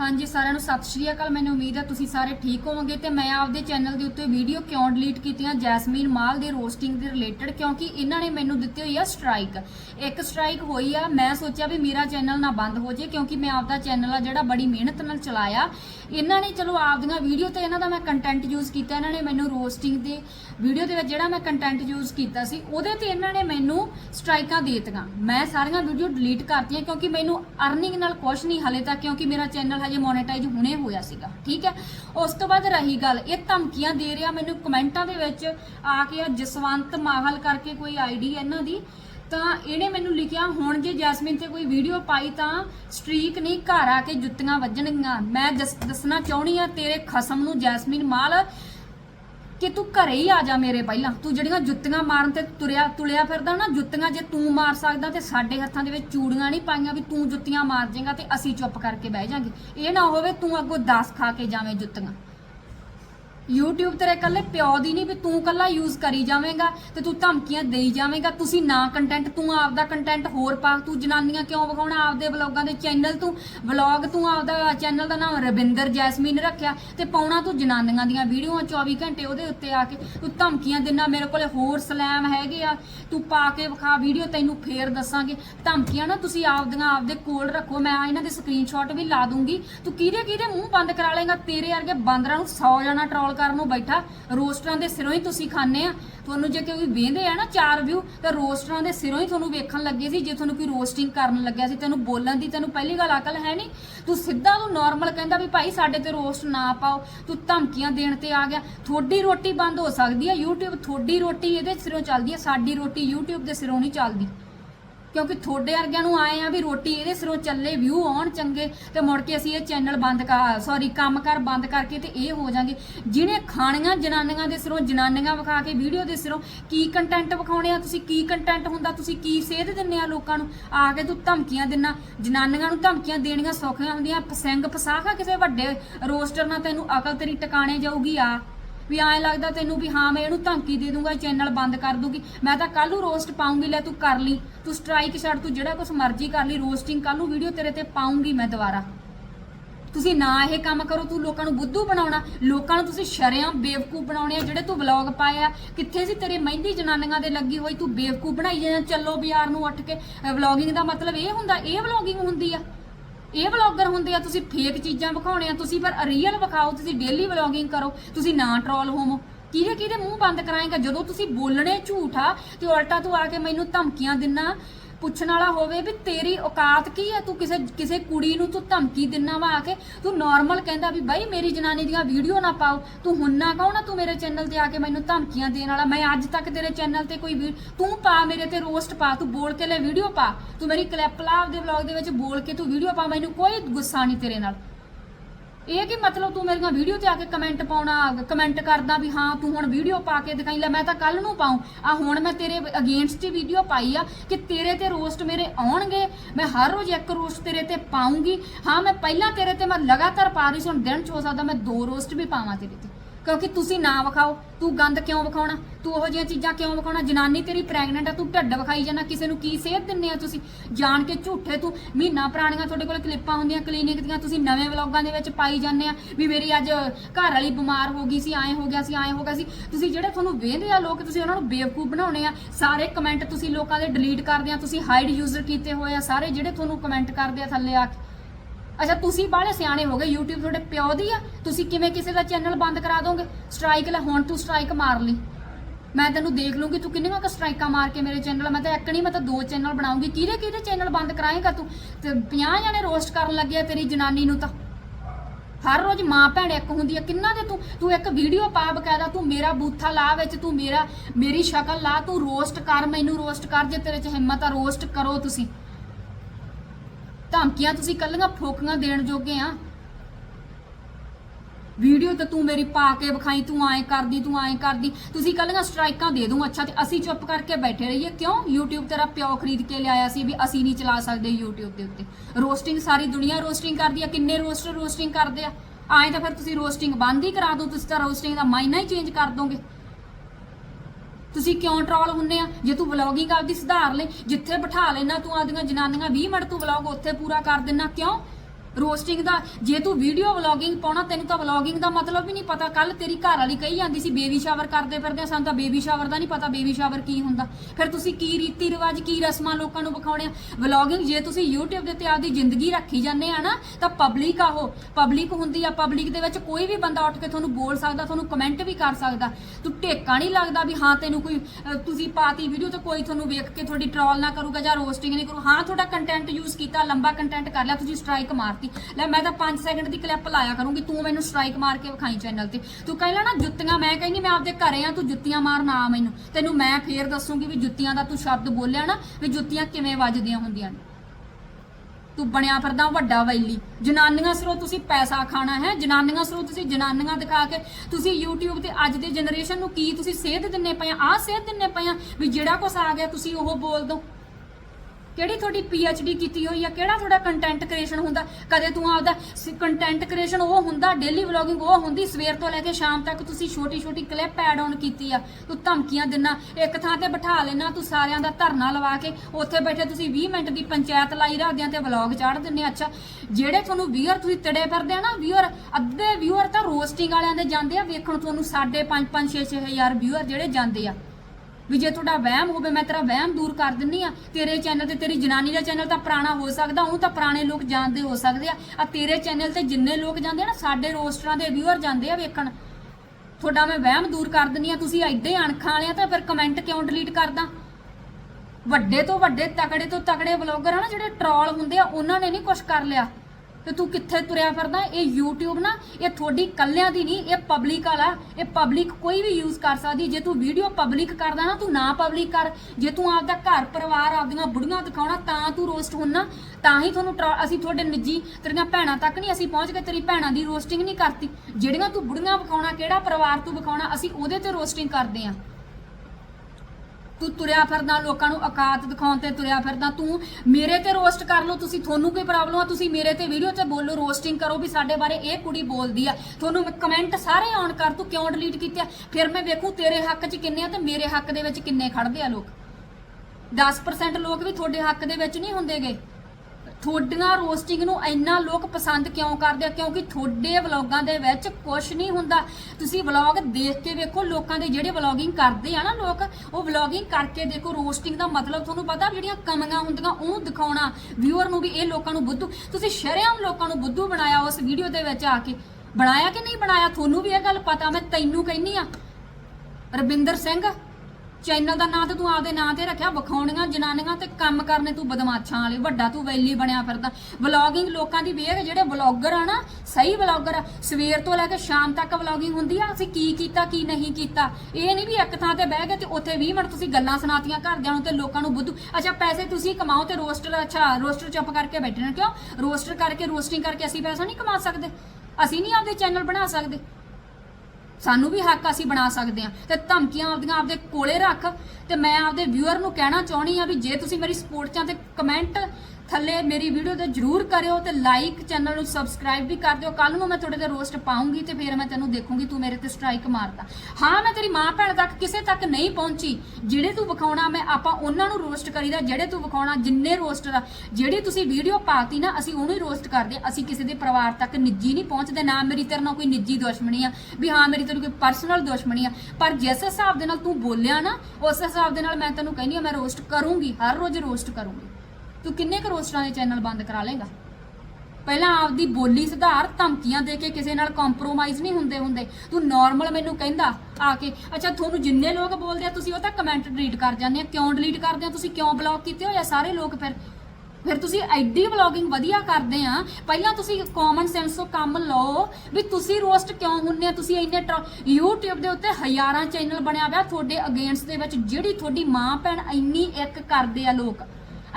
ਹਾਂਜੀ, ਸਾਰਿਆਂ ਨੂੰ ਸਤਿ ਸ਼੍ਰੀ ਅਕਾਲ। ਮੈਨੂੰ ਉਮੀਦ ਹੈ ਤੁਸੀਂ ਸਾਰੇ ਠੀਕ ਹੋਵੋਗੇ ਤੇ ਮੈਂ ਆਪਦੇ ਚੈਨਲ ਦੇ ਉੱਤੇ ਵੀਡੀਓ ਕਿਉਂ ਡਿਲੀਟ ਕੀਤੀਆਂ? ਜੈਸਮੀਨ ਮਾਲ ਦੇ ਰੋਸਟਿੰਗ ਦੇ ਰਿਲੇਟਡ ਕਿਉਂਕਿ ਇਹਨਾਂ ਨੇ ਮੈਨੂੰ ਦਿੱਤੀ ਹੋਈ ਆ ਸਟ੍ਰਾਈਕ ਇੱਕ ਸਟ੍ਰਾਈਕ ਹੋਈ ਆ। ਮੈਂ ਸੋਚਿਆ ਵੀ ਮੇਰਾ ਚੈਨਲ ਨਾ ਬੰਦ ਹੋ ਜੇ, ਕਿਉਂਕਿ ਮੈਂ ਆਪਦਾ ਚੈਨਲ ਆ ਜਿਹੜਾ ਬੜੀ ਮਿਹਨਤ ਨਾਲ ਚਲਾਇਆ। ਇਹਨਾਂ ਨੇ ਚਲੋ ਆਪਦੀਆਂ ਵੀਡੀਓ ਤੇ ਇਹਨਾਂ ਦਾ ਮੈਂ ਕੰਟੈਂਟ ਯੂਜ਼ ਕੀਤਾ। ਇਹਨਾਂ ਨੇ ਮੈਨੂੰ ਰੋਸਟਿੰਗ ਦੇ ਵੀਡੀਓ ਦੇ ਵਿੱਚ ਜਿਹੜਾ ਮੈਂ ਕੰਟੈਂਟ ਯੂਜ਼ ਕੀਤਾ ਸੀ, ਉਹਦੇ ਤੇ ਇਹਨਾਂ ਨੇ ਮੈਨੂੰ ਸਟ੍ਰਾਈਕਾਂ ਦੇ ਦਿੱਤੀਆਂ। ਮੈਂ ਸਾਰੀਆਂ ਵੀਡੀਓ ਡਿਲੀਟ ਕਰਤੀਆਂ ਕਿਉਂਕਿ ਮੈਨੂੰ ਅਰਨਿੰਗ ਨਾਲ ਕੁਝ ਨਹੀਂ ਹਲੇ ਤੱਕ, ਕਿਉਂਕਿ ਮੇਰਾ ਚੈਨਲ ਹਜੇ ਮੋਨੇਟਾਈਜ਼ ਹੁਣੇ ਹੋਇਆ ਸੀਗਾ, ਠੀਕ ਹੈ? ਉਸ ਤੋਂ ਬਾਅਦ ਰਹੀ ਗੱਲ, ਇਹ ਧਮਕੀਆਂ ਦੇ ਰਿਹਾ ਮੈਨੂੰ ਕਮੈਂਟਾਂ ਦੇ ਵਿੱਚ ਆ ਕੇ ਆ ਜਸਵੰਤ ਮਾਹਲ ਕਰਕੇ ਕੋਈ ਆਈਡੀ ਇਹਨਾਂ ਦੀ, ਤਾਂ ਇਹਨੇ ਮੈਨੂੰ ਲਿਖਿਆ, ਹੁਣ ਜੇ ਜੈਸਮਿਨ ਤੇ ਕੋਈ ਵੀਡੀਓ ਪਾਈ ਤਾਂ ਸਟ੍ਰੀਕ ਨਹੀਂ ਘਰ ਆ ਕੇ ਜੁੱਤੀਆਂ ਵੱਜਣਗੀਆਂ। ਮੈਂ ਦੱਸ- ਦੱਸਣਾ ਚਾਹੁੰਦੀ ਆ ਤੇਰੇ ਖਸਮ ਨੂੰ ਜੈਸਮਿਨ ਮਾਲ ਕਿ ਤੂੰ ਘਰੇ ਹੀ ਆ ਜਾ ਮੇਰੇ ਪਹਿਲਾਂ। ਤੂੰ ਜਿਹੜੀਆਂ ਜੁੱਤੀਆਂ ਮਾਰਨ ਤੇ ਤੁਰਿਆ, ਤੁਲਿਆ ਫਿਰਦਾ ਨਾ, ਜੁੱਤੀਆਂ ਜੇ ਤੂੰ ਮਾਰ ਸਕਦਾ ਤੇ ਸਾਡੇ ਹੱਥਾਂ ਦੇ ਵਿੱਚ ਚੂੜੀਆਂ ਨਹੀਂ ਪਾਈਆਂ ਵੀ ਤੂੰ ਜੁੱਤੀਆਂ ਮਾਰ ਜਾਏਗਾ ਤੇ ਅਸੀਂ ਚੁੱਪ ਕਰਕੇ ਬਹਿ ਜਾਾਂਗੇ। ਇਹ ਨਾ ਹੋਵੇ ਤੂੰ ਅੱਗੋਂ 10 ਖਾ ਕੇ ਜਾਵੇਂ ਜੁੱਤੀਆਂ। YouTube ਤੇਰੇ ਇਕੱਲੇ ਪਿਓ ਦੀ ਨਹੀਂ ਵੀ ਤੂੰ ਇਕੱਲਾ ਯੂਜ਼ ਕਰੀ ਜਾਵੇਂਗਾ ਤੇ ਤੂੰ ਧਮਕੀਆਂ ਦੇਈ ਜਾਵੇਂਗਾ। ਤੁਸੀਂ ਨਾ ਕੰਟੈਂਟ ਤੂੰ ਆਪਦਾ ਕੰਟੈਂਟ ਹੋਰ ਪਾ। ਤੂੰ ਜਨਾਨੀਆਂ ਕਿਉਂ ਵਿਖਾਉਣਾ? ਆਪਦੇ ਵਲੌਗਾਂ ਦੇ ਚੈਨਲ ਤੂੰ ਵਲੌਗ ਤੂੰ ਆਪਦਾ ਚੈਨਲ ਦਾ ਨਾਮ ਰਵਿੰਦਰ ਜੈਸਮੀਨ ਰੱਖਿਆ ਤੇ ਪਾਉਣਾ ਤੂੰ ਜਨਾਨੀਆਂ ਦੀਆਂ ਵੀਡੀਓਆਂ 24 ਘੰਟੇ ਉਹਦੇ ਉੱਤੇ ਆ ਕੇ। ਤੂੰ ਧਮਕੀਆਂ ਦੇਣਾ ਮੇਰੇ ਕੋਲੇ ਹੋਰ ਸਲੈਮ ਹੈਗੇ ਆ। ਤੂੰ ਪਾ ਕੇ ਵਿਖਾ ਵੀਡੀਓ, ਤੈਨੂੰ ਫੇਰ ਦੱਸਾਂਗੇ। ਧਮਕੀਆਂ ਨਾ ਤੁਸੀਂ ਆਪਦੀਆਂ, ਆਪਦੇ ਕੋਲ ਰੱਖੋ। ਮੈਂ ਇਹਨਾਂ ਦੇ ਸਕਰੀਨਸ਼ਾਟ ਵੀ ਲਾ ਦੂੰਗੀ। ਤੂੰ ਕਿਹਦੇ ਕਿਹਦੇ ਮੂੰਹ ਬੰਦ ਕਰਾ ਲੇਗਾ ਤੇਰੇ ਵਰਗੇ ਬਾਂਦਰਾਂ ਨੂੰ 100 ਜਣਾ ਟਰੋਲ ਕਰਨ ਨੂੰ ਬੈਠਾ। ਰੋਸਟਰਾਂ ਦੇ ਸਿਰੋਂ ਹੀ ਤੁਸੀਂ ਖਾਣੇ ਆ। ਤੁਹਾਨੂੰ ਜੇ ਕੋਈ ਵੇਂਦੇ ਆ ਨਾ ਚਾਰ ਵਿਊ ਤਾਂ ਰੋਸਟਰਾਂ ਦੇ ਸਿਰੋਂ ਹੀ ਤੁਹਾਨੂੰ ਵੇਖਣ ਲੱਗੇ ਸੀ। ਜੇ ਤੁਹਾਨੂੰ ਕੋਈ ਰੋਸਟਿੰਗ ਕਰਨ ਲੱਗਿਆ ਸੀ, ਤੈਨੂੰ ਬੋਲਣ ਦੀ ਤੈਨੂੰ ਪਹਿਲੀ ਗੱਲ ਅਕਲ ਹੈ ਨਹੀਂ। ਤੂੰ ਸਿੱਧਾ ਤੂੰ ਨਾਰਮਲ ਕਹਿੰਦਾ ਵੀ ਭਾਈ ਸਾਡੇ ਤੇ ਰੋਸਟ ਨਾ ਪਾਓ। ਤੂੰ ਧਮਕੀਆਂ ਦੇਣ ਤੇ ਆ ਗਿਆ। ਥੋੜੀ ਰੋਟੀ ਬੰਦ ਹੋ ਸਕਦੀ ਹੈ YouTube ਥੋੜੀ ਰੋਟੀ ਇਹਦੇ ਸਿਰੋਂ ਚੱਲਦੀ ਹੈ ਸਾਡੀ ਰੋਟੀ YouTube ਦੇ ਸਿਰੋਂ ਨਹੀਂ ਚੱਲਦੀ। ਕਿਉਂਕਿ ਤੁਹਾਡੇ ਵਰਗਿਆਂ ਨੂੰ ਆਏ ਆ ਵੀ ਰੋਟੀ ਇਹਦੇ ਸਿਰੋਂ ਚੱਲੇ ਵਿਊ ਆਉਣ ਚੰਗੇ ਤੇ ਮੁੜ ਕੇ ਅਸੀਂ ਇਹ ਚੈਨਲ ਬੰਦ ਕਰ ਸੌਰੀ ਕੰਮਕਾਰ ਬੰਦ ਕਰਕੇ ਤੇ ਇਹ ਹੋ ਜਾਾਂਗੇ ਜਿਹਨੇ ਖਾਣੀਆਂ ਜਨਾਨੀਆਂ ਦੇ ਸਿਰੋਂ, ਜਨਾਨੀਆਂ ਵਿਖਾ ਕੇ ਵੀਡੀਓ ਦੇ ਸਿਰੋਂ, ਕੀ ਕੰਟੈਂਟ ਵਿਖਾਉਣੇ ਆ ਤੁਸੀਂ, ਕੀ ਕੰਟੈਂਟ ਹੁੰਦਾ, ਤੁਸੀਂ ਕੀ ਸੇਧ ਦਿੰਨੇ ਆ ਲੋਕਾਂ ਨੂੰ? ਆ ਕੇ ਤੂੰ ਧਮਕੀਆਂ ਦਿੰਨਾ, ਜਨਾਨੀਆਂ ਨੂੰ ਧਮਕੀਆਂ ਦੇਣੀਆਂ ਸੌਖੀਆਂ ਹੁੰਦੀਆਂ ਸਿੰਘ ਫਸਾਖਾ ਕਿਸੇ ਵੱਡੇ ਰੋਸਟਰ ਨਾਲ ਤੈਨੂੰ ਅਕਲ ਤੇਰੀ ਟਿਕਾਣੇ ਜਾਊਗੀ, ਆ। ਵੀ ਐਂ ਲੱਗਦਾ ਤੈਨੂੰ ਵੀ ਹਾਂ ਮੈਂ ਇਹਨੂੰ ਧਮਕੀ ਦੇ ਦੂੰਗਾ, ਚੈਨਲ ਬੰਦ ਕਰ ਦੂੰਗੀ। ਮੈਂ ਤਾਂ ਕੱਲ ਨੂੰ ਰੋਸਟ ਪਾਉਂਗੀ ਲੈ ਤੂੰ ਕਰ ਲਈ। ਤੂੰ ਸਟ੍ਰਾਈਕ ਛੱਡ, ਤੂੰ ਜਿਹੜਾ ਕੁਝ ਮਰਜ਼ੀ ਕਰ ਲਈ ਰੋਸਟਿੰਗ ਕੱਲ ਨੂੰ ਵੀਡੀਓ ਤੇਰੇ ਤੇ ਪਾਉਂਗੀ ਮੈਂ ਦੁਬਾਰਾ। ਤੁਸੀਂ ਨਾ ਇਹ ਕੰਮ ਕਰੋ, ਤੂੰ ਲੋਕਾਂ ਨੂੰ ਬੁੱਧੂ ਬਣਾਉਣਾ। ਲੋਕਾਂ ਨੂੰ ਤੁਸੀਂ ਸ਼ਰਿਆਂ ਬੇਵਕੂਫ ਬਣਾਉਣੇ ਆ, ਜਿਹੜੇ ਤੂੰ ਵਲੌਗ ਪਾਇਆ ਕਿੱਥੇ ਸੀ ਤੇਰੇ ਮਹਿੰਦੀ ਜਨਾਨੀਆਂ ਦੇ ਲੱਗੀ ਹੋਈ? ਤੂੰ ਬੇਵਕੂਫ ਬਣਾਈ ਜਾਂਦਾ ਚੱਲੋ ਬਾਜ਼ਾਰ ਨੂੰ ਉੱਠ ਕੇ। ਵਲੌਗਿੰਗ ਦਾ ਮਤਲਬ ਇਹ ਹੁੰਦਾ, ਇਹ ਵਲੌਗਿੰਗ ਹੁੰਦੀ ਆ। ਇਹ ਵਲੌਗਰ ਹੁੰਦੇ ਆ, ਤੁਸੀਂ ਫੇਕ ਚੀਜ਼ਾਂ ਵਿਖਾਉਣੇ ਆ, ਤੁਸੀਂ ਪਰ ਰੀਅਲ ਵਿਖਾਓ, ਤੁਸੀਂ ਡੇਲੀ ਵਲੌਗਿੰਗ ਕਰੋ, ਤੁਸੀਂ ਨਾ ਟਰੋਲ ਹੋਵੋ। ਕਿਹਦੇ ਕਿਹਦੇ ਮੂੰਹ ਬੰਦ ਕਰਾਏਗਾ? ਜਦੋਂ ਤੁਸੀਂ ਬੋਲਣੇ ਝੂਠ ਆ, ਤੇ ਉਲਟਾ ਤੂੰ ਆ ਕੇ ਮੈਨੂੰ ਧਮਕੀਆਂ ਦਿੰਨਾ ਪੁੱਛਣ ਵਾਲਾ ਹੋਵੇ ਵੀ ਤੇਰੀ ਔਕਾਤ ਕੀ ਹੈ? ਤੂੰ ਕਿਸੇ ਕਿਸੇ ਕੁੜੀ ਨੂੰ ਤੂੰ ਧਮਕੀ ਦਿੰਨਾ ਵਾ ਆ ਕੇ, ਤੂੰ ਨਾਰਮਲ ਕਹਿੰਦਾ ਵੀ ਬਾਈ ਮੇਰੀ ਜਨਾਨੀ ਦੀਆਂ ਵੀਡੀਓ ਨਾ ਪਾਓ। ਤੂੰ ਹੁੰਨਾ ਕਹੋ ਨਾ ਤੂੰ ਮੇਰੇ ਚੈਨਲ ਤੇ ਆ ਕੇ ਮੈਨੂੰ ਧਮਕੀਆਂ ਦੇਣ ਵਾਲਾ। ਮੈਂ ਅੱਜ ਤੱਕ ਤੇਰੇ ਚੈਨਲ ਤੇ ਕੋਈ ਵੀ ਤੂੰ ਪਾ ਮੇਰੇ ਤੇ ਰੋਸਟ ਪਾ, ਤੂੰ ਬੋਲ ਕੇ ਲੈ ਵੀਡੀਓ ਪਾ। ਤੂੰ ਮੇਰੀ ਕਲਿੱਪ ਲਾ ਆਪਦੇ ਵਲੌਗ ਦੇ ਵਿੱਚ, ਬੋਲ ਕੇ ਤੂੰ ਵੀਡੀਓ ਪਾ। ਮੈਨੂੰ ਕੋਈ ਗੁੱਸਾ ਨਹੀਂ ਤੇਰੇ ਨਾਲ। ਇਹ ਕੀ ਮਤਲਬ ਤੂੰ ਮੇਰੀਆਂ ਵੀਡੀਓ ਤੇ ਆ ਕੇ ਕਮੈਂਟ ਪਾਉਣਾ ਕਮੈਂਟ ਕਰਦਾ ਵੀ ਹਾਂ, ਤੂੰ ਹੁਣ ਵੀਡੀਓ ਪਾ ਕੇ ਦਿਖਾਈ, ਲੈ ਮੈਂ ਤਾਂ ਕੱਲ ਨੂੰ ਪਾਉਂ। ਆ ਹੁਣ ਮੈਂ ਤੇਰੇ ਅਗੇਂਸਟ ਹੀ ਵੀਡੀਓ ਪਾਈ ਆ ਕਿ ਤੇਰੇ ਤੇ ਰੋਸਟ ਮੇਰੇ ਆਉਣਗੇ। ਮੈਂ ਹਰ ਰੋਜ਼ ਇੱਕ ਰੋਸਟ ਤੇਰੇ ਤੇ ਪਾਉਂਗੀ। ਹਾਂ, ਮੈਂ ਪਹਿਲਾਂ ਤੇਰੇ ਤੇ ਮੈਂ ਲਗਾਤਾਰ ਪਾ ਰਹੀ ਸੀ, ਹੁਣ ਦਿਨ ਚ ਹੋ ਸਕਦਾ ਮੈਂ ਦੋ ਰੋਸਟ ਵੀ ਪਾਵਾਂ ਤੇਰੇ ਤੇ। ਕਿਉਂਕਿ ਤੁਸੀਂ ਨਾ ਵਿਖਾਓ, ਤੂੰ ਗੰਦ ਕਿਉਂ ਵਿਖਾਉਣਾ? ਤੂੰ ਉਹੋ ਜਿਹੀਆਂ ਚੀਜ਼ਾਂ ਕਿਉਂ ਵਿਖਾਉਣਾ? ਜਨਾਨੀ ਤੇਰੀ ਪ੍ਰੈਗਨੈਂਟ ਆ, ਤੂੰ ਢੱਡ ਵਿਖਾਈ ਜਾਣਾ ਕਿਸੇ ਨੂੰ ਕੀ ਸੇਧ ਦਿੰਨੇ ਆ ਤੁਸੀਂ? ਜਾਣ ਕੇ ਝੂਠੇ ਤੂੰ, ਮਹੀਨਾ ਪੁਰਾਣੀਆਂ ਤੁਹਾਡੇ ਕੋਲ ਕਲਿੱਪਾਂ ਹੁੰਦੀਆਂ ਕਲੀਨਿਕ ਦੀਆਂ, ਤੁਸੀਂ ਨਵੇਂ ਵਲੌਗਾਂ ਦੇ ਵਿੱਚ ਪਾਈ ਜਾਂਦੇ ਆ ਵੀ ਮੇਰੀ ਅੱਜ ਘਰ ਵਾਲੀ ਬਿਮਾਰ ਹੋ ਗਈ ਸੀ ਐਂ ਹੋ ਗਿਆ ਸੀ ਐਂ ਹੋ ਗਿਆ ਸੀ। ਤੁਸੀਂ ਜਿਹੜੇ ਤੁਹਾਨੂੰ ਵੇਖਦੇ ਆ ਲੋਕ, ਤੁਸੀਂ ਉਹਨਾਂ ਨੂੰ ਬੇਵਕੂਫ ਬਣਾਉਣੇ ਆ। ਸਾਰੇ ਕਮੈਂਟ ਤੁਸੀਂ ਲੋਕਾਂ ਦੇ ਡਿਲੀਟ ਕਰਦੇ ਆ, ਤੁਸੀਂ ਹਾਈਡ ਯੂਜ਼ਰ ਕੀਤੇ ਹੋਏ ਆ, ਸਾਰੇ ਜਿਹੜੇ ਤੁਹਾਨੂੰ ਕਮੈਂਟ ਕਰਦੇ ਆ ਥੱਲੇ ਆ ਕੇ। ਅੱਛਾ, ਤੁਸੀਂ ਬਾਹਲੇ ਸਿਆਣੇ ਹੋ ਗਏ YouTube ਤੁਹਾਡੇ ਪਿਓ ਦੀ ਆ? ਤੁਸੀਂ ਕਿਵੇਂ ਕਿਸੇ ਦਾ ਚੈਨਲ ਬੰਦ ਕਰਾ ਦੋਗੇ? ਸਟ੍ਰਾਈਕ ਲੈ, ਹੁਣ ਤੂੰ ਸਟ੍ਰਾਈਕ ਮਾਰ ਲਈ। ਮੈਂ ਤੈਨੂੰ ਦੇਖ ਲੂੰਗੀ, ਤੂੰ ਕਿੰਨੀਆਂ ਕ ਸਟ੍ਰਾਈਕਾਂ ਮਾਰ ਕੇ ਮੇਰੇ ਚੈਨਲ ਮੈਂ ਤਾਂ ਇੱਕ ਨਹੀਂ, ਮੈਂ ਤਾਂ ਦੋ ਚੈਨਲ ਬਣਾਉਂਗੀ। ਕਿਹਦੇ ਕਿਹਦੇ ਚੈਨਲ ਬੰਦ ਕਰਾਏਗਾ ਤੂੰ? ਤੇ 50 ਜਣੇ ਰੋਸਟ ਕਰਨ ਲੱਗਿਆ ਤੇਰੀ ਜਨਾਨੀ ਨੂੰ ਤਾਂ। ਹਰ ਰੋਜ਼ ਮਾਂ ਭੈਣ ਇੱਕ ਹੁੰਦੀ ਆ, ਕਿੰਨਾ ਦੇ ਤੂੰ? ਤੂੰ ਇੱਕ ਵੀਡੀਓ ਪਾ ਬਕਾਇਦਾ ਤੂੰ ਮੇਰਾ ਬੂਥਾ ਲਾ ਵਿੱਚ, ਤੂੰ ਮੇਰਾ, ਮੇਰੀ ਸ਼ਕਲ ਲਾ, ਤੂੰ ਰੋਸਟ ਕਰ, ਮੈਨੂੰ ਰੋਸਟ ਕਰ, ਜੇ ਤੇਰੇ ਚ ਹਿੰਮਤ ਆ ਰੋਸਟ ਕਰੋ ਤੁਸੀਂ। ਧਮਕੀਆਂ ਤੁਸੀਂ ਕੱਲੀਆਂ ਫੋਕੀਆਂ ਦੇਣ ਜੋਗੇ ਆ। ਵੀਡੀਓ ਤਾਂ ਤੂੰ ਮੇਰੀ ਪਾ ਕੇ ਵਿਖਾਈ, ਤੂੰ ਐਂ ਕਰਦੀ, ਤੂੰ ਐਂ ਕਰਦੀ। ਤੁਸੀਂ ਕੱਲੀਆਂ ਸਟ੍ਰਾਈਕਾਂ ਦੇ ਦੂੰ ਅੱਛਾ ਤੇ ਅਸੀਂ ਚੁੱਪ ਕਰਕੇ ਬੈਠੇ ਰਹੀਏ। ਕਿਉਂ? YouTube ਤੇਰਾ ਪਿਓ ਖਰੀਦ ਕੇ ਲਿਆਇਆ ਸੀ ਵੀ ਅਸੀਂ ਨਹੀਂ ਚਲਾ ਸਕਦੇ YouTube ਦੇ ਉੱਤੇ। ਰੋਸਟਿੰਗ ਸਾਰੀ ਦੁਨੀਆ ਰੋਸਟਿੰਗ ਕਰਦੀ ਆ, ਕਿੰਨੇ ਰੋਸਟਰ ਰੋਸਟਿੰਗ ਕਰਦੇ ਆ। ਐਂ ਤਾਂ ਫਿਰ ਤੁਸੀਂ ਰੋਸਟਿੰਗ ਬੰਦ ਹੀ ਕਰਾ ਦੋ ਤੁਸੀਂ ਤਾਂ ਰੋਸਟਿੰਗ ਦਾ ਮਾਇਨਾ ਹੀ ਚੇਂਜ ਕਰ ਦੋਗੇ। ਤੁਸੀਂ ਕਿਉਂ ਟਰੋਲ ਹੁੰਨੇ ਆ? ਜੇ ਤੂੰ ਵਲੌਗਿੰਗ ਆਪਦੀ ਸੁਧਾਰ ਲੈ, ਜਿੱਥੇ ਬਿਠਾ ਲੈਣਾ ਤੂੰ ਆਪਦੀਆਂ ਜਨਾਨੀਆਂ 20 ਮਿੰਟ ਤੂੰ ਵਲੌਗ ਉੱਥੇ ਪੂਰਾ ਕਰ ਦੇਣਾ ਕਿਉਂ? ਰੋਸਟਿੰਗ ਦਾ। ਜੇ ਤੂੰ ਵੀਡੀਓ ਵਲੌਗਿੰਗ ਪਾਉਣਾ ਤੈਨੂੰ ਤਾਂ ਵਲੌਗਿੰਗ ਦਾ ਮਤਲਬ ਵੀ ਨਹੀਂ ਪਤਾ। ਕੱਲ ਤੇਰੀ ਘਰ ਵਾਲੀ ਕਹੀ ਜਾਂਦੀ ਸੀ ਬੇਬੀ ਸ਼ਾਵਰ ਕਰਦੇ ਫਿਰਦੇ ਆ, ਸਾਨੂੰ ਤਾਂ ਬੇਬੀ ਸ਼ਾਵਰ ਦਾ ਨਹੀਂ ਪਤਾ ਬੇਬੀ ਸ਼ਾਵਰ ਕੀ ਹੁੰਦਾ। ਫਿਰ ਤੁਸੀਂ ਕੀ ਰੀਤੀ ਰਿਵਾਜ ਕੀ ਰਸਮਾਂ ਲੋਕਾਂ ਨੂੰ ਵਿਖਾਉਣੇ ਆ? ਵਲੌਗਿੰਗ ਜੇ ਤੁਸੀਂ YouTube ਦੇ ਉੱਤੇ ਆਪਦੀ ਜ਼ਿੰਦਗੀ ਰੱਖੀ ਜਾਂਦੇ ਆ ਨਾ ਤਾਂ ਪਬਲਿਕ ਆ ਉਹ। ਪਬਲਿਕ ਹੁੰਦੀ ਆ ਪਬਲਿਕ ਦੇ ਵਿੱਚ ਕੋਈ ਵੀ ਬੰਦਾ ਉੱਠ ਕੇ ਤੁਹਾਨੂੰ ਬੋਲ ਸਕਦਾ ਤੁਹਾਨੂੰ ਕਮੈਂਟ ਵੀ ਕਰ ਸਕਦਾ। ਤੂੰ ਢੇਕਾ ਨਹੀਂ ਲੱਗਦਾ ਵੀ ਹਾਂ ਤੈਨੂੰ ਕੋਈ ਅਹ, ਤੁਸੀਂ ਪਾਤੀ ਵੀਡੀਓ ਤੇ ਕੋਈ ਤੁਹਾਨੂੰ ਵੇਖ ਕੇ ਤੁਹਾਡੀ ਟਰੋਲ ਨਾ ਕਰੂਗਾ ਜਾਂ ਰੋਸਟਿੰਗ ਨਹੀਂ ਕਰੂ। ਹਾਂ ਤੁਹਾਡਾ ਕੰਟੈਂਟ ਯੂਜ਼ ਕੀਤਾ ਲੰਬਾ ਕੰਟੈਂਟ ਕਰ ਲਿਆ ਤੁਸੀਂ ਸਟ੍ਰਾਈਕ ਮਾਰਤੀ ਲੈ ਮੈਂ ਤਾਂ 5 ਸੈਕਿੰਡ ਦੀ ਕਲਿੱਪ ਲਾਇਆ ਕਰੂੰਗੀ, ਤੂੰ ਮੈਨੂੰ ਸਟ੍ਰਾਈਕ ਮਾਰ ਕੇ ਵਿਖਾਈ ਚੈਨਲ ਤੇ। ਤੂੰ ਕਹਿਲਾ ਨਾ ਜੁੱਤੀਆਂ, ਮੈਂ ਕਹਿੰਗੀ ਮੈਂ ਆਪਦੇ ਘਰੇ ਆ, ਤੂੰ ਜੁੱਤੀਆਂ ਮਾਰ ਨਾ ਮੈਨੂੰ। ਤੈਨੂੰ ਮੈਂ ਫੇਰ ਦੱਸੂਗੀ ਵੀ ਜੁੱਤੀਆਂ ਦਾ ਤੂੰ ਸ਼ਬਦ ਬੋਲਿਆ ਨਾ ਵੀ ਜੁੱਤੀਆਂ ਕਿਵੇਂ ਵੱਜਦੀਆਂ ਹੁੰਦੀਆਂ ਨੇ। ਤੂੰ ਬਣਿਆ ਫਿਰਦਾ ਵੱਡਾ ਵੈਲੀ। ਜਨਾਨੀਆਂ ਸਰੋ ਤੁਸੀਂ ਪੈਸਾ ਖਾਣਾ ਹੈ, ਜਨਾਨੀਆਂ ਸਰੋ ਤੁਸੀਂ ਜਨਾਨੀਆਂ ਦਿਖਾ ਕੇ, ਤੁਸੀਂ YouTube ਤੇ ਅੱਜ ਦੇ ਜਨਰੇਸ਼ਨ ਨੂੰ ਕੀ ਤੁਸੀਂ ਸੇਧ ਦਿੰਨੇ ਪਏ ਆ? ਆਹ ਸੇਧ ਦਿੰਨੇ ਪਏ ਆ ਵੀ ਜਿਹੜਾ ਕੁਛ ਆ ਗਿਆ, ਤੁਸੀਂ ਉਹ ਬੋਲ ਦੋ। ਕਿਹੜੀ ਤੁਹਾਡੀ ਡੀ ਕੀਤੀ ਹੋਈ ਆ? ਕਿਹੜਾ ਤੁਹਾਡਾ ਕੰਟੈਂਟ ਕ੍ਰੀਏਸ਼ਨ ਹੁੰਦਾ? ਕਦੇ ਤੂੰ ਆਪਦਾ ਕੰਟੈਂਟ ਕ੍ਰੀਏਸ਼ਨ ਉਹ ਹੁੰਦਾ ਡੇਲੀ ਵਲੌਗਿੰਗ ਉਹ ਹੁੰਦੀ, ਸਵੇਰ ਤੋਂ ਲੈ ਕੇ ਸ਼ਾਮ ਤੱਕ ਤੁਸੀਂ ਛੋਟੀ ਛੋਟੀ ਕਲਿੱਪ ਐਡ ਆਨ ਕੀਤੀ ਆ। ਤੂੰ ਧਮਕੀਆਂ ਦਿੰਨਾ, ਇੱਕ ਥਾਂ ਤੇ ਬਿਠਾ ਲੈਣਾ ਤੂੰ ਸਾਰਿਆਂ ਦਾ ਧਰਨਾ ਲਵਾ ਕੇ ਉੱਥੇ ਬੈਠੇ ਤੁਸੀਂ 20 ਮਿੰਟ ਦੀ ਪੰਚਾਇਤ ਲਾਈ ਰੱਖਦੇ ਆ ਤੇ ਵਲੌਗ ਚਾੜ ਦਿੰਨੇ ਆ। ਅੱਛਾ, ਜਿਹੜੇ ਤੁਹਾਨੂੰ ਵੀਅਰ ਤੁਸੀਂ ਤੜੇ ਫਿਰਦੇ ਆ ਨਾ ਵੀਅਰ ਅੱਧੇ ਵੀਅਰ ਤਾਂ ਰੋਸਟਿੰਗ ਵਾਲਿਆਂ ਦੇ ਜਾਂਦੇ ਆ, ਵੇਖਣ ਤੁਹਾਨੂੰ 5.5 5 6 ਹਜ਼ਾਰ ਵੀਅਰ ਜਿਹੜੇ ਜਾਂਦੇ ਆ। ਵੀ ਜੇ ਤੁਹਾਡਾ ਵਹਿਮ ਹੋਵੇ, ਮੈਂ ਤੇਰਾ ਵਹਿਮ ਦੂਰ ਕਰ ਦਿੰਨੀ ਆ। ਤੇਰੇ ਚੈਨਲ ਤੇ ਤੇਰੀ ਜਨਾਨੀ ਦਾ ਚੈਨਲ ਤਾਂ ਪੁਰਾਣਾ ਹੋ ਸਕਦਾ ਉਹ ਤਾਂ ਪੁਰਾਣੇ ਲੋਕ ਜਾਣਦੇ ਹੋ ਸਕਦੇ ਆ। ਆ ਤੇਰੇ ਚੈਨਲ ਤੇ ਜਿੰਨੇ ਲੋਕ ਜਾਂਦੇ ਆ ਨਾ, ਸਾਡੇ ਰੋਸਟਰਾਂ ਦੇ ਵਿਊਅਰ ਜਾਂਦੇ ਆ ਵੇਖਣ। ਤੁਹਾਡਾ ਮੈਂ ਵਹਿਮ ਦੂਰ ਕਰ ਦਿੰਨੀ ਆ, ਤੁਸੀਂ ਐਡੇ ਅਣਖਾਂ ਵਾਲਿਆਂ ਤਾਂ ਫਿਰ ਕਮੈਂਟ ਕਿਉਂ ਡਿਲੀਟ ਕਰਦਾ? ਵੱਡੇ ਤੋਂ ਵੱਡੇ, ਤਕੜੇ ਤੋਂ ਤਕੜੇ ਵਲੌਗਰ ਆ ਨਾ, ਜਿਹੜੇ ਟਰੋਲ ਹੁੰਦੇ ਆ, ਉਹਨਾਂ ਨੇ ਨਹੀਂ ਕੁਝ ਕਰ ਲਿਆ। ਤੇ ਤੂੰ ਕਿੱਥੇ ਤੁਰਿਆ ਫਿਰਦਾ? ਇਹ YouTube ਨਾ, ਇਹ ਤੁਹਾਡੀ ਕੱਲਿਆਂ ਦੀ ਨਹੀਂ, ਇਹ ਪਬਲਿਕ ਵਾਲਾ। ਇਹ ਪਬਲਿਕ ਕੋਈ ਵੀ ਯੂਜ਼ ਕਰ ਸਕਦੀ। ਜੇ ਤੂੰ ਵੀਡੀਓ ਪਬਲਿਕ ਕਰਦਾ ਨਾ, ਤੂੰ ਨਾ ਪਬਲਿਕ ਕਰ। ਜੇ ਤੂੰ ਆਪਦਾ ਘਰ, ਪਰਿਵਾਰ, ਆਪਦੀਆਂ ਬੁੜੀਆਂ ਦਿਖਾਉਣਾ, ਤਾਂ ਤੂੰ ਰੋਸਟ ਹੁੰਨਾ ਤਾਂ ਹੀ ਤੁਹਾਨੂੰ ਟ੍ਰੋ- ਅਸੀਂ ਤੁਹਾਡੇ ਨਿੱਜੀ, ਤੇਰੀਆਂ ਭੈਣਾਂ ਤੱਕ ਨਹੀਂ, ਅਸੀਂ ਪਹੁੰਚ ਕੇ ਤੇਰੀ ਭੈਣਾਂ ਦੀ ਰੋਸਟਿੰਗ ਨਹੀਂ ਕਰਤੀ। ਜਿਹੜੀਆਂ ਤੂੰ ਬੁੜੀਆਂ ਵਿਖਾਉਣਾ, ਕਿਹੜਾ ਪਰਿਵਾਰ ਤੂੰ ਵਿਖਾਉਣਾ, ਅਸੀਂ ਉਹਦੇ ਤੇ ਰੋਸਟਿੰਗ ਕਰਦੇ ਆਂ। ਤੂੰ ਤੁਰਿਆ ਫਿਰਦਾ, ਲੋਕਾਂ ਨੂੰ ਔਕਾਤ ਦਿਖਾਉਣ ਤੇ ਤੁਰਿਆ ਫਿਰਦਾ, ਤੂੰ ਮੇਰੇ ਤੇ ਰੋਸਟ ਕਰ ਲਓ, ਤੁਸੀਂ ਤੁਹਾਨੂੰ ਕੋਈ ਪ੍ਰੋਬਲਮ ਆ, ਤੁਸੀਂ ਮੇਰੇ ਤੇ ਵੀਡੀਓ ਤੇ ਬੋਲੋ ਰੋਸਟਿੰਗ ਕਰੋ ਵੀ ਸਾਡੇ ਬਾਰੇ ਇਹ ਕੁੜੀ ਬੋਲਦੀ ਆ। ਤੁਹਾਨੂੰ ਕਮੈਂਟ ਸਾਰੇ ਆਨ ਕਰ, ਤੂੰ ਕਿਉਂ ਡਿਲੀਟ ਕੀਤੇ ਆ? ਫਿਰ ਮੈਂ ਵੇਖੂ ਤੇਰੇ ਹੱਕ 'ਚ ਕਿੰਨੇ ਆ ਤੇ ਮੇਰੇ ਹੱਕ ਦੇ ਵਿੱਚ ਕਿੰਨੇ ਖੜਦੇ ਆ ਲੋਕ। 10% ਲੋਕ ਵੀ ਤੁਹਾਡੇ ਹੱਕ ਦੇ ਵਿੱਚ ਨਹੀਂ ਹੁੰਦੇਗੇ। ਤੁਹਾਡੀਆਂ ਰੋਸਟਿੰਗ ਨੂੰ ਇੰਨਾ ਲੋਕ ਪਸੰਦ ਕਿਉਂ ਕਰਦੇ ਆ? ਕਿਉਂਕਿ ਤੁਹਾਡੇ ਵਲੌਗਾਂ ਦੇ ਵਿੱਚ ਕੁਝ ਨਹੀਂ ਹੁੰਦਾ। ਤੁਸੀਂ ਵਲੌਗ ਦੇਖ ਕੇ ਵੇਖੋ, ਲੋਕਾਂ ਦੇ ਜਿਹੜੇ ਵਲੌਗਿੰਗ ਕਰਦੇ ਆ ਨਾ ਲੋਕ, ਉਹ ਵਲੌਗਿੰਗ ਕਰਕੇ ਦੇਖੋ, ਰੋਸਟਿੰਗ ਦਾ ਮਤਲਬ ਤੁਹਾਨੂੰ ਪਤਾ ਜਿਹੜੀਆਂ ਕਮੀਆਂ ਹੁੰਦੀਆਂ, ਉਹਨੂੰ ਦਿਖਾਉਣਾ ਵਿਊਅਰ ਨੂੰ ਵੀ ਇਹ ਲੋਕਾਂ ਨੂੰ ਬੁੱਧੂ। ਤੁਸੀਂ ਸ਼ਰੇਆਮ ਲੋਕਾਂ ਨੂੰ ਬੁੱਧੂ ਬਣਾਇਆ ਉਸ ਵੀਡੀਓ ਦੇ ਵਿੱਚ ਆ ਕੇ। ਬਣਾਇਆ ਕਿ ਨਹੀਂ ਬਣਾਇਆ? ਤੁਹਾਨੂੰ ਵੀ ਇਹ ਗੱਲ ਪਤਾ, ਮੈਂ ਤੈਨੂੰ ਕਹਿੰਨੀ ਆ। ਰਵਿੰਦਰ ਸਿੰਘ ਚੈਨਲ ਦਾ ਨਾਂ ਤੇ ਤੂੰ ਆਪਦੇ ਨਾਂ ਤੇ ਰੱਖਿਆ, ਵਿਖਾਉਣੀਆਂ ਜਨਾਨੀਆਂ ਤੇ ਕੰਮ ਕਰਨੇ ਤੂੰ ਬਦਮਾਸ਼ਾਂ ਵਾਲੇ, ਵੱਡਾ ਤੂੰ ਵੈਲੀ ਬਣਿਆ ਫਿਰਦਾ। ਵਲੌਗਿੰਗ ਲੋਕਾਂ ਦੀ ਵੇਖ, ਜਿਹੜੇ ਵਲੌਗਰ ਆ ਨਾ, ਸਹੀ ਵਲੌਗਰ ਆ। ਸਵੇਰ ਤੋਂ ਲੈ ਕੇ ਸ਼ਾਮ ਤੱਕ ਵਲੌਗਿੰਗ ਹੁੰਦੀ ਆ, ਅਸੀਂ ਕੀ ਕੀਤਾ, ਕੀ ਨਹੀਂ ਕੀਤਾ। ਇਹ ਨਹੀਂ ਵੀ ਇੱਕ ਥਾਂ ਤੇ ਬਹਿ ਗਏ ਤੇ ਉੱਥੇ 20 ਮਿੰਟ ਤੁਸੀਂ ਗੱਲਾਂ ਸੁਣਾਤੀਆਂ ਘਰਦਿਆਂ ਨੂੰ ਤੇ ਲੋਕਾਂ ਨੂੰ ਬੁੱਧੂ। ਅੱਛਾ, ਪੈਸੇ ਤੁਸੀਂ ਕਮਾਓ ਤੇ ਰੋਸਟਰ ਅੱਛਾ ਰੋਸਟਰ ਚੁੱਪ ਕਰਕੇ ਬੈਠੇ ਨੇ ਕਿਉਂ? ਰੋਸਟਰ ਕਰਕੇ ਰੋਸਟਿੰਗ ਕਰਕੇ ਅਸੀਂ ਪੈਸਾ ਨਹੀਂ ਕਮਾ ਸਕਦੇ? ਅਸੀਂ ਨਹੀਂ ਆਪਦੇ ਚੈਨਲ ਬਣਾ ਸਕਦੇ। ਸਾਨੂੰ ਵੀ ਹੱਕ ਅਸੀਂ ਬਣਾ ਸਕਦੇ ਹਾਂ। ਤੇ ਧਮਕੀਆਂ ਆਪਦੀਆਂ ਆਪਦੇ ਕੋਲੇ ਰੱਖ ਤੇ ਮੈਂ ਆਪਦੇ ਵਿਊਅਰ ਨੂੰ ਕਹਿਣਾ ਚਾਹਣੀ ਆ ਵੀ ਜੇ ਤੁਸੀਂ ਮੇਰੀ ਸਪੋਰਟ ਚਾਂ ਤੇ ਕਮੈਂਟ ਥੱਲੇ ਮੇਰੀ ਵੀਡੀਓ ਤੇ ਜਰੂਰ ਕਰਿਓ ਤੇ ਲਾਈਕ ਚੈਨਲ ਨੂੰ ਸਬਸਕ੍ਰਾਈਬ ਵੀ ਕਰ ਦਿਓ। ਕੱਲ ਨੂੰ ਮੈਂ ਤੁਹਾਡੇ ਤੇ ਰੋਸਟ ਪਾਉਂਗੀ ਤੇ ਫਿਰ ਮੈਂ ਤੈਨੂੰ ਦੇਖੂੰਗੀ ਤੂੰ ਮੇਰੇ ਤੇ ਸਟ੍ਰਾਈਕ ਮਾਰਦਾ। ਹਾਂ, ਮੈਂ ਤੇਰੀ ਮਾਂ ਭੈਣ ਤੱਕ ਕਿਸੇ ਤੱਕ ਨਹੀਂ ਪਹੁੰਚੀ। ਜਿਹੜੇ ਤੂੰ ਵਿਖਾਉਣਾ, ਮੈਂ ਆਪਾਂ ਉਹਨਾਂ ਨੂੰ ਰੋਸਟ ਕਰੀਦਾ, ਜਿਹੜੇ ਤੂੰ ਵਿਖਾਉਣਾ, ਜਿੰਨੇ ਰੋਸਟਰ ਆ ਜਿਹੜੀ ਤੁਸੀਂ ਵੀਡੀਓ ਪਾਤੀ ਨਾ, ਅਸੀਂ ਉਹਨੂੰ ਹੀ ਰੋਸਟ ਕਰਦੇ ਅਸੀਂ ਕਿਸੇ ਦੇ ਪਰਿਵਾਰ ਤੱਕ ਨਿੱਜੀ ਨਹੀਂ ਪਹੁੰਚਦੇ। ਨਾ ਮੇਰੀ ਤੇਰੇ ਨਾਲ ਕੋਈ ਨਿੱਜੀ ਦੁਸ਼ਮਣੀ ਆ। ਵੀ ਹਾਂ, ਮੇਰੀ ਤੇਰੇ ਕੋਈ ਪਰਸਨਲ ਦੁਸ਼ਮਣੀ ਆ। ਪਰ ਜਿਸ ਹਿਸਾਬ ਦੇ ਨਾਲ ਤੂੰ ਬੋਲਿਆ ਨਾ, ਉਸ ਹਿਸਾਬ ਦੇ ਨਾਲ ਮੈਂ ਤੈਨੂੰ ਕਹਿੰਦੀ ਆ ਮੈਂ ਰੋਸਟ ਕਰੂੰਗੀ। ਹਰ ਰੋਜ਼ ਰੋਸਟ ਕਰੂੰਗੀ। ਤੂੰ ਕਿੰਨੇ ਕੁ ਰੋਸਟਰਾਂ ਦੇ ਚੈਨਲ ਬੰਦ ਕਰਾ ਲੇਗਾ ਪਹਿਲਾਂ ਆਪਦੀ ਬੋਲੀ ਸੁਧਾਰ, ਧਮਕੀਆਂ ਦੇ ਕੇ ਕਿਸੇ ਨਾਲ ਕੰਪਰੋਮਾਈਜ਼ ਨਹੀਂ ਹੁੰਦੇ ਹੁੰਦੇ। ਤੂੰ ਨਾਰਮਲ ਮੈਨੂੰ ਕਹਿੰਦਾ, ਆ ਕੇ, ਅੱਛਾ, ਤੁਹਾਨੂੰ ਜਿੰਨੇ ਲੋਕ ਬੋਲਦੇ ਆ, ਤੁਸੀਂ ਉਹ ਤਾਂ ਕਮੈਂਟ ਡਿਲੀਟ ਕਰ ਜਾਂਦੇ ਆ। ਕਿਉਂ ਡਿਲੀਟ ਕਰਦੇ ਆ? ਤੁਸੀਂ ਕਿਉਂ ਬਲੌਕ ਕੀਤੇ ਹੋਏ ਆ ਸਾਰੇ ਲੋਕ ਫਿਰ? ਫਿਰ ਤੁਸੀਂ ਐਡੀ ਵਲੌਗਿੰਗ ਵਧੀਆ ਕਰਦੇ ਆ। ਪਹਿਲਾਂ ਤੁਸੀਂ ਕਾਮਨ ਸੈਂਸ ਤੋਂ ਕੰਮ ਲਓ ਵੀ ਤੁਸੀਂ ਰੋਸਟ ਕਿਉਂ ਹੁੰਨੇ ਆ? ਤੁਸੀਂ ਇੰਨੇ ਟਰ- YouTube ਦੇ ਉੱਤੇ ਹਜ਼ਾਰਾਂ ਚੈਨਲ ਬਣਿਆ ਹੋਇਆ, ਤੁਹਾਡੇ ਅਗੇਂਸਟ ਦੇ ਵਿੱਚ ਜਿਹੜੀ ਤੁਹਾਡੀ ਮਾਂ ਭੈਣ ਇੰਨੀ ਇੱਕ ਕਰਦੇ ਆ ਲੋਕ।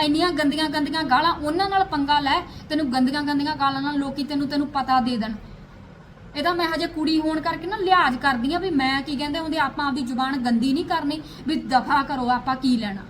ਇੰਨੀਆਂ ਗੰਦੀਆਂ ਗੰਦੀਆਂ ਗਾਲਾਂ ਉਹਨਾਂ ਨਾਲ ਪੰਗਾ ਲੈ, ਤੈਨੂੰ ਗੰਦੀਆਂ ਗੰਦੀਆਂ ਗਾਲਾਂ ਨਾਲ ਲੋਕੀ ਤੈਨੂੰ ਤੈਨੂੰ ਪਤਾ ਦੇ ਦੇਣ। ਇਹਦਾ ਮੈਂ ਹਜੇ ਕੁੜੀ ਹੋਣ ਕਰਕੇ ਨਾ ਲਿਹਾਜ਼ ਕਰਦੀ ਆ ਵੀ ਮੈਂ ਕੀ ਕਹਿੰਦੇ ਹੁੰਦੇ ਆਪਾਂ ਆਪਦੀ ਜ਼ੁਬਾਨ ਗੰਦੀ ਨਹੀਂ ਕਰਨੀ, ਵੀ ਦਫਾ ਕਰੋ, ਆਪਾਂ ਕੀ ਲੈਣਾ।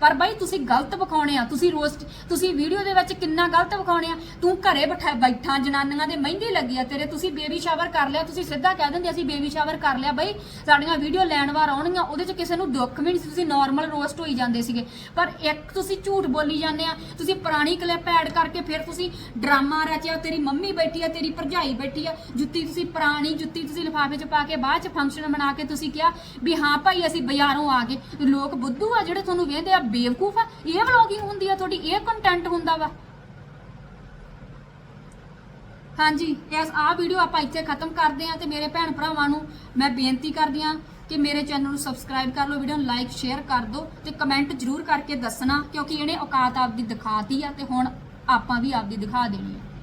ਪਰ ਬਾਈ ਤੁਸੀਂ ਗਲਤ ਵਿਖਾਉਣੇ ਆ, ਤੁਸੀਂ ਰੋਸਟ ਤੁਸੀਂ ਵੀਡੀਓ ਦੇ ਵਿੱਚ ਕਿੰਨਾ ਗਲਤ ਵਿਖਾਉਣੇ ਆ, ਤੂੰ ਘਰੇ ਬਿਠਾ, ਬੈਠਾ, ਜਨਾਨੀਆਂ ਦੇ ਮਹਿੰਦੀ ਲੱਗੀ ਆ ਤੇਰੇ, ਤੁਸੀਂ ਬੇਬੀ ਸ਼ਾਵਰ ਕਰ ਲਿਆ, ਤੁਸੀਂ ਸਿੱਧਾ ਕਹਿ ਦਿੰਦੇ ਅਸੀਂ ਬੇਬੀ ਸ਼ਾਵਰ ਕਰ ਲਿਆ, ਬਈ ਸਾਡੀਆਂ ਵੀਡੀਓ ਲੈਣ ਵਾਰ ਆਉਣਗੀਆਂ, ਉਹਦੇ 'ਚ ਕਿਸੇ ਨੂੰ ਦੁੱਖ ਵੀ ਨਹੀਂ ਸੀ, ਤੁਸੀਂ ਨਾਰਮਲ ਰੋਸਟ ਹੋਈ ਜਾਂਦੇ ਸੀਗੇ। ਪਰ ਇੱਕ ਤੁਸੀਂ ਝੂਠ ਬੋਲੀ ਜਾਂਦੇ ਆ, ਤੁਸੀਂ ਪੁਰਾਣੀ ਕਲਿੱਪ ਐਡ ਕਰਕੇ ਫਿਰ ਤੁਸੀਂ ਡਰਾਮਾ ਰਚਿਆ, ਤੇਰੀ ਮੰਮੀ ਬੈਠੀ ਆ, ਤੇਰੀ ਭਰਜਾਈ ਬੈਠੀ ਆ, ਜੁੱਤੀ ਤੁਸੀਂ ਪੁਰਾਣੀ ਜੁੱਤੀ ਤੁਸੀਂ ਲਿਫਾਫੇ 'ਚ ਪਾ ਕੇ ਬਾਅਦ 'ਚ ਫੰਕਸ਼ਨ ਬਣਾ ਕੇ ਤੁਸੀਂ ਕਿਹਾ ਵੀ ਹਾਂ ਭਾਈ ਅਸੀਂ ਬਾਜ਼ਾਰੋਂ ਆ ਗਏ, ਲੋਕ ਬੁੱਧੂ ਆ ਜਿਹੜੇ ਤੁਹਾਨੂੰ ਵੇਖਦੇ ਆ ਬੇਵਕੂਫ ਆ? ਇਹ ਵਲੌਗਿੰਗ ਹੁੰਦੀ ਆ, ਤੁਹਾਡੀ ਇਹ ਕੰਟੈਂਟ ਹੁੰਦਾ ਵਾ? ਹਾਂਜੀ, ਇਸ ਆ ਵੀਡੀਓ ਆਪਾਂ ਇੱਥੇ ਖਤਮ ਕਰਦੇ ਹਾਂ ਤੇ ਮੇਰੇ ਭੈਣ ਭਰਾਵਾਂ ਨੂੰ ਮੈਂ ਬੇਨਤੀ ਕਰਦੀ ਹਾਂ ਕਿ ਮੇਰੇ ਚੈਨਲ ਨੂੰ ਸਬਸਕ੍ਰਾਈਬ ਕਰ ਲਓ ਵੀਡੀਓ ਨੂੰ ਲਾਈਕ ਸ਼ੇਅਰ ਕਰ ਦਿਓ ਤੇ ਕਮੈਂਟ ਜ਼ਰੂਰ ਕਰਕੇ ਦੱਸਣਾ ਕਿਉਂਕਿ ਇਹਨੇ ਔਕਾਤ ਆਪਦੀ ਦਿਖਾਤੀ ਆ ਤੇ ਹੁਣ ਆਪਾਂ ਵੀ ਆਪਦੀ ਦਿਖਾ ਦੇਣੀ ਆ।